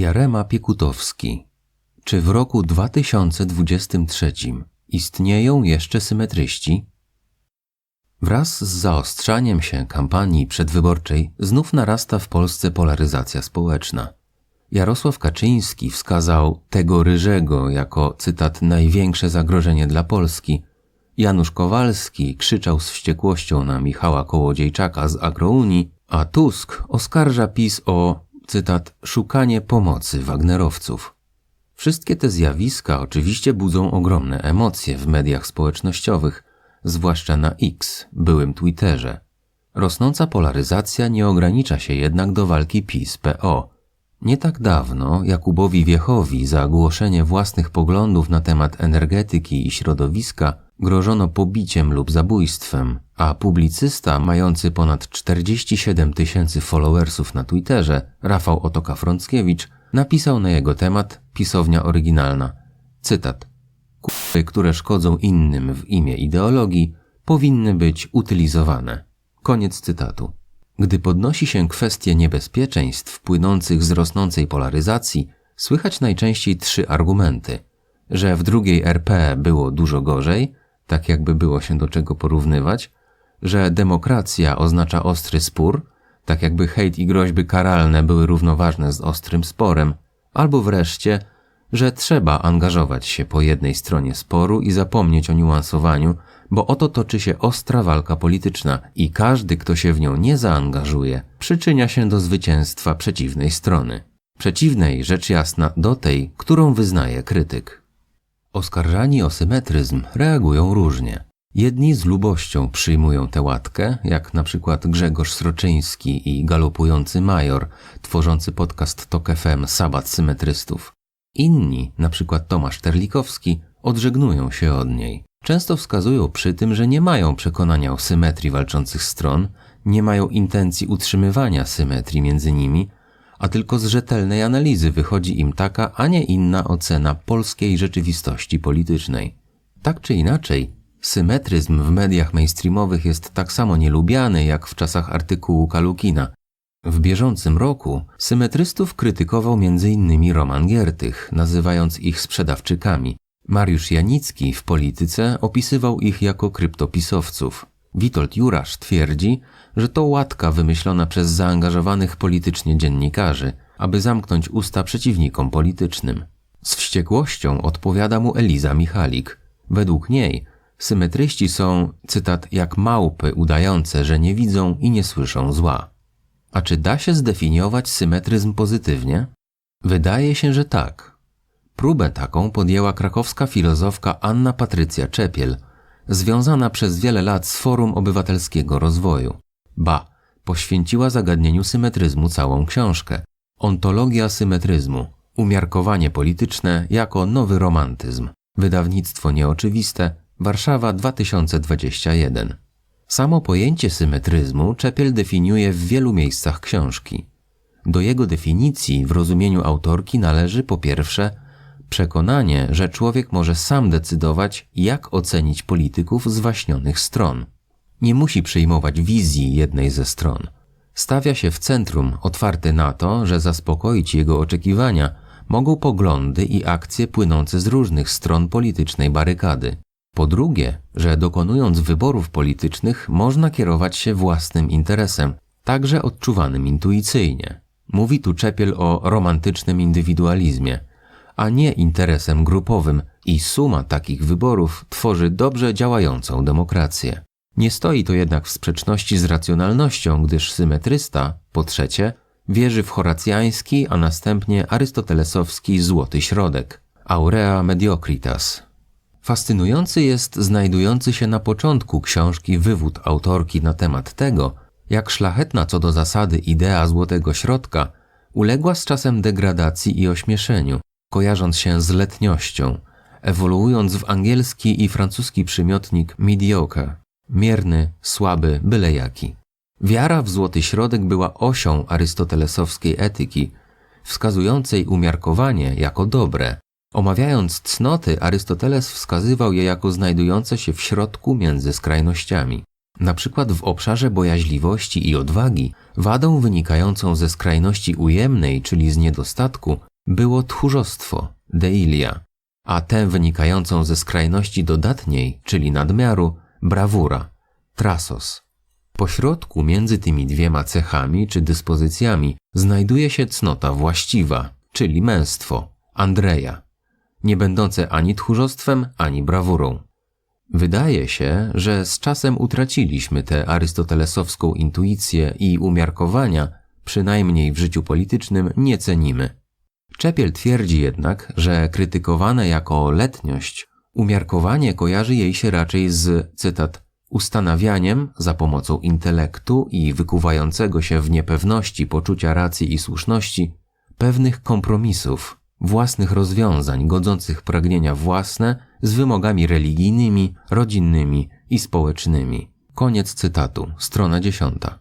Jarema Piekutowski. Czy w roku 2023 istnieją jeszcze symetryści? Wraz z zaostrzaniem się kampanii przedwyborczej znów narasta w Polsce polaryzacja społeczna. Jarosław Kaczyński wskazał tego ryżego jako, cytat, największe zagrożenie dla Polski. Janusz Kowalski krzyczał z wściekłością na Michała Kołodziejczaka z Agrounii, a Tusk oskarża PiS o, cytat, szukanie pomocy Wagnerowców. Wszystkie te zjawiska oczywiście budzą ogromne emocje w mediach społecznościowych, zwłaszcza na X, byłym Twitterze. Rosnąca polaryzacja nie ogranicza się jednak do walki PiS-PO. Nie tak dawno Jakubowi Wiechowi za głoszenie własnych poglądów na temat energetyki i środowiska grożono pobiciem lub zabójstwem, a publicysta mający ponad 47 tysięcy followersów na Twitterze, Rafał Otoka-Frąckiewicz, napisał na jego temat pisownia oryginalna. Cytat. Kupy, które szkodzą innym w imię ideologii, powinny być utylizowane. Koniec cytatu. Gdy podnosi się kwestie niebezpieczeństw płynących z rosnącej polaryzacji, słychać najczęściej trzy argumenty. Że w drugiej RP było dużo gorzej, tak jakby było się do czego porównywać, że demokracja oznacza ostry spór, tak jakby hejt i groźby karalne były równoważne z ostrym sporem, albo wreszcie, że trzeba angażować się po jednej stronie sporu i zapomnieć o niuansowaniu, bo oto toczy się ostra walka polityczna i każdy, kto się w nią nie zaangażuje, przyczynia się do zwycięstwa przeciwnej strony. Przeciwnej, rzecz jasna, do tej, którą wyznaje krytyk. Oskarżani o symetryzm reagują różnie. Jedni z lubością przyjmują tę łatkę, jak na przykład Grzegorz Sroczyński i galopujący major, tworzący podcast Tok FM Sabat Symetrystów. Inni, na przykład Tomasz Terlikowski, odżegnują się od niej. Często wskazują przy tym, że nie mają przekonania o symetrii walczących stron, nie mają intencji utrzymywania symetrii między nimi, a tylko z rzetelnej analizy wychodzi im taka, a nie inna ocena polskiej rzeczywistości politycznej. Tak czy inaczej, symetryzm w mediach mainstreamowych jest tak samo nielubiany jak w czasach artykułu Kalukina. W bieżącym roku symetrystów krytykował m.in. Roman Giertych, nazywając ich sprzedawczykami. Mariusz Janicki w polityce opisywał ich jako kryptopisowców. Witold Jurasz twierdzi, że to łatka wymyślona przez zaangażowanych politycznie dziennikarzy, aby zamknąć usta przeciwnikom politycznym. Z wściekłością odpowiada mu Eliza Michalik. Według niej symetryści są, cytat, jak małpy udające, że nie widzą i nie słyszą zła. A czy da się zdefiniować symetryzm pozytywnie? Wydaje się, że tak. Próbę taką podjęła krakowska filozofka Anna Patrycja Czepiel, związana przez wiele lat z Forum Obywatelskiego Rozwoju. Ba, poświęciła zagadnieniu symetryzmu całą książkę. Ontologia symetryzmu. Umiarkowanie polityczne jako nowy romantyzm. Wydawnictwo nieoczywiste. Warszawa 2021. Samo pojęcie symetryzmu Czepiel definiuje w wielu miejscach książki. Do jego definicji w rozumieniu autorki należy po pierwsze przekonanie, że człowiek może sam decydować, jak ocenić polityków z waśnionych stron. Nie musi przyjmować wizji jednej ze stron. Stawia się w centrum, otwarty na to, że zaspokoić jego oczekiwania mogą poglądy i akcje płynące z różnych stron politycznej barykady. Po drugie, że dokonując wyborów politycznych można kierować się własnym interesem, także odczuwanym intuicyjnie. Mówi tu Czepiel o romantycznym indywidualizmie, a nie interesem grupowym i suma takich wyborów tworzy dobrze działającą demokrację. Nie stoi to jednak w sprzeczności z racjonalnością, gdyż symetrysta, po trzecie, wierzy w horacjański, a następnie arystotelesowski złoty środek aurea mediocritas. Fascynujący jest znajdujący się na początku książki wywód autorki na temat tego, jak szlachetna co do zasady idea złotego środka uległa z czasem degradacji i ośmieszeniu, kojarząc się z letniością, ewoluując w angielski i francuski przymiotnik mediocre, mierny, słaby, byle jaki. Wiara w złoty środek była osią arystotelesowskiej etyki, wskazującej umiarkowanie jako dobre. Omawiając cnoty, Arystoteles wskazywał je jako znajdujące się w środku między skrajnościami. Na przykład w obszarze bojaźliwości i odwagi, wadą wynikającą ze skrajności ujemnej, czyli z niedostatku, było tchórzostwo, deilia, a tę wynikającą ze skrajności dodatniej, czyli nadmiaru, brawura, trasos. Pośrodku między tymi dwiema cechami czy dyspozycjami znajduje się cnota właściwa, czyli męstwo, Andreja, nie będące ani tchórzostwem, ani brawurą. Wydaje się, że z czasem utraciliśmy tę arystotelesowską intuicję i umiarkowania, przynajmniej w życiu politycznym, nie cenimy. Czepiel twierdzi jednak, że krytykowane jako letniość, umiarkowanie kojarzy jej się raczej z, cytat, ustanawianiem za pomocą intelektu i wykuwającego się w niepewności poczucia racji i słuszności pewnych kompromisów, własnych rozwiązań godzących pragnienia własne z wymogami religijnymi, rodzinnymi i społecznymi. Koniec cytatu, strona dziesiąta.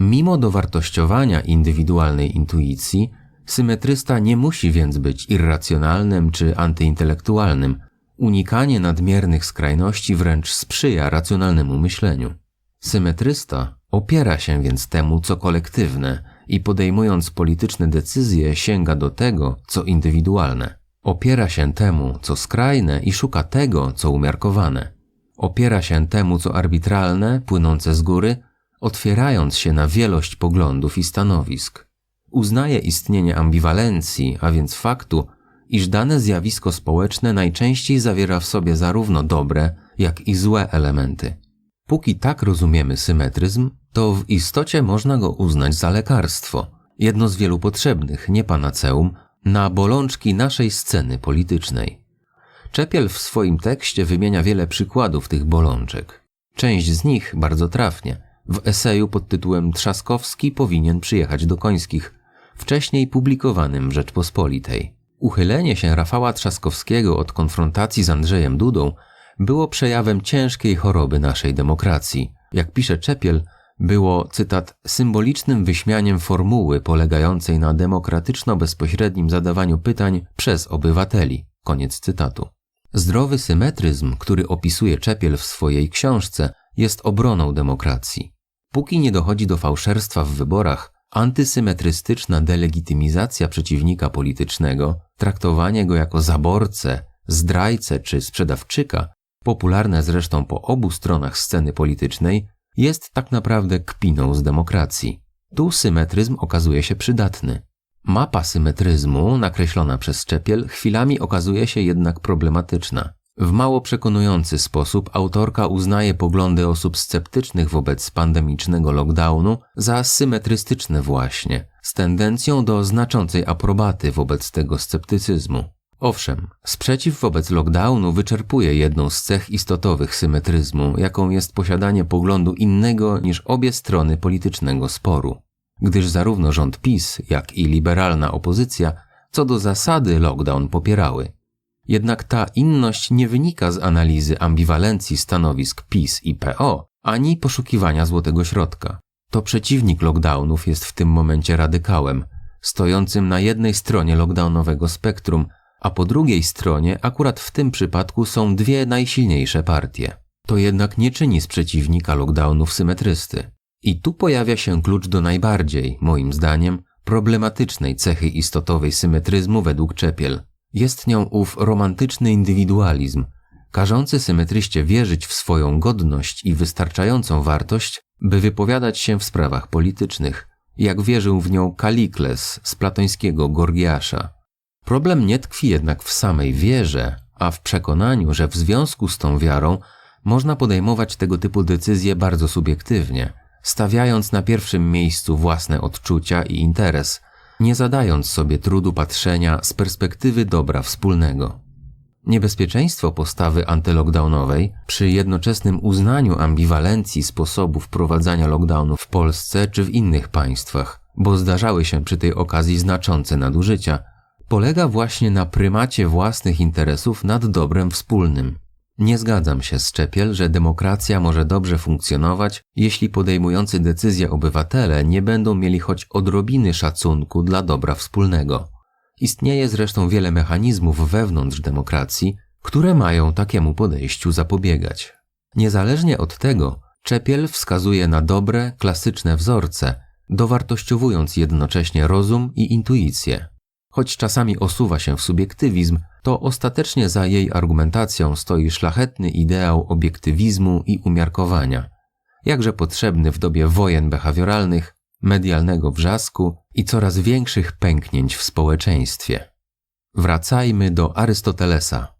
Mimo dowartościowania indywidualnej intuicji, symetrysta nie musi więc być irracjonalnym czy antyintelektualnym. Unikanie nadmiernych skrajności wręcz sprzyja racjonalnemu myśleniu. Symetrysta opiera się więc temu, co kolektywne i podejmując polityczne decyzje sięga do tego, co indywidualne. Opiera się temu, co skrajne i szuka tego, co umiarkowane. Opiera się temu, co arbitralne, płynące z góry, otwierając się na wielość poglądów i stanowisk. Uznaje istnienie ambiwalencji, a więc faktu, iż dane zjawisko społeczne najczęściej zawiera w sobie zarówno dobre, jak i złe elementy. Póki tak rozumiemy symetryzm, to w istocie można go uznać za lekarstwo, jedno z wielu potrzebnych, nie panaceum, na bolączki naszej sceny politycznej. Czepiel w swoim tekście wymienia wiele przykładów tych bolączek. Część z nich bardzo trafnie. W eseju pod tytułem Trzaskowski powinien przyjechać do Końskich, wcześniej publikowanym w Rzeczpospolitej. Uchylenie się Rafała Trzaskowskiego od konfrontacji z Andrzejem Dudą było przejawem ciężkiej choroby naszej demokracji. Jak pisze Czepiel, było, cytat, symbolicznym wyśmianiem formuły polegającej na demokratyczno-bezpośrednim zadawaniu pytań przez obywateli. Koniec cytatu. Zdrowy symetryzm, który opisuje Czepiel w swojej książce, jest obroną demokracji. Póki nie dochodzi do fałszerstwa w wyborach, antysymetrystyczna delegitymizacja przeciwnika politycznego, traktowanie go jako zaborcę, zdrajcę czy sprzedawczyka, popularne zresztą po obu stronach sceny politycznej, jest tak naprawdę kpiną z demokracji. Tu symetryzm okazuje się przydatny. Mapa symetryzmu, nakreślona przez Czepiel, chwilami okazuje się jednak problematyczna. W mało przekonujący sposób autorka uznaje poglądy osób sceptycznych wobec pandemicznego lockdownu za symetrystyczne właśnie, z tendencją do znaczącej aprobaty wobec tego sceptycyzmu. Owszem, sprzeciw wobec lockdownu wyczerpuje jedną z cech istotowych symetryzmu, jaką jest posiadanie poglądu innego niż obie strony politycznego sporu. Gdyż zarówno rząd PiS, jak i liberalna opozycja co do zasady lockdown popierały. Jednak ta inność nie wynika z analizy ambiwalencji stanowisk PiS i PO, ani poszukiwania złotego środka. To przeciwnik lockdownów jest w tym momencie radykałem, stojącym na jednej stronie lockdownowego spektrum, a po drugiej stronie akurat w tym przypadku są dwie najsilniejsze partie. To jednak nie czyni z przeciwnika lockdownów symetrysty. I tu pojawia się klucz do najbardziej, moim zdaniem, problematycznej cechy istotowej symetryzmu według Czepiel. Jest nią ów romantyczny indywidualizm, każący symetryście wierzyć w swoją godność i wystarczającą wartość, by wypowiadać się w sprawach politycznych, jak wierzył w nią Kalikles z platońskiego Gorgiasza. Problem nie tkwi jednak w samej wierze, a w przekonaniu, że w związku z tą wiarą można podejmować tego typu decyzje bardzo subiektywnie, stawiając na pierwszym miejscu własne odczucia i interes, nie zadając sobie trudu patrzenia z perspektywy dobra wspólnego. Niebezpieczeństwo postawy antylockdownowej przy jednoczesnym uznaniu ambiwalencji sposobów wprowadzania lockdownu w Polsce czy w innych państwach, bo zdarzały się przy tej okazji znaczące nadużycia, polega właśnie na prymacie własnych interesów nad dobrem wspólnym. Nie zgadzam się z Czepiel, że demokracja może dobrze funkcjonować, jeśli podejmujący decyzje obywatele nie będą mieli choć odrobiny szacunku dla dobra wspólnego. Istnieje zresztą wiele mechanizmów wewnątrz demokracji, które mają takiemu podejściu zapobiegać. Niezależnie od tego, Czepiel wskazuje na dobre, klasyczne wzorce, dowartościowując jednocześnie rozum i intuicję. Choć czasami osuwa się w subiektywizm, to ostatecznie za jej argumentacją stoi szlachetny ideał obiektywizmu i umiarkowania, jakże potrzebny w dobie wojen behawioralnych, medialnego wrzasku i coraz większych pęknięć w społeczeństwie. Wracajmy do Arystotelesa.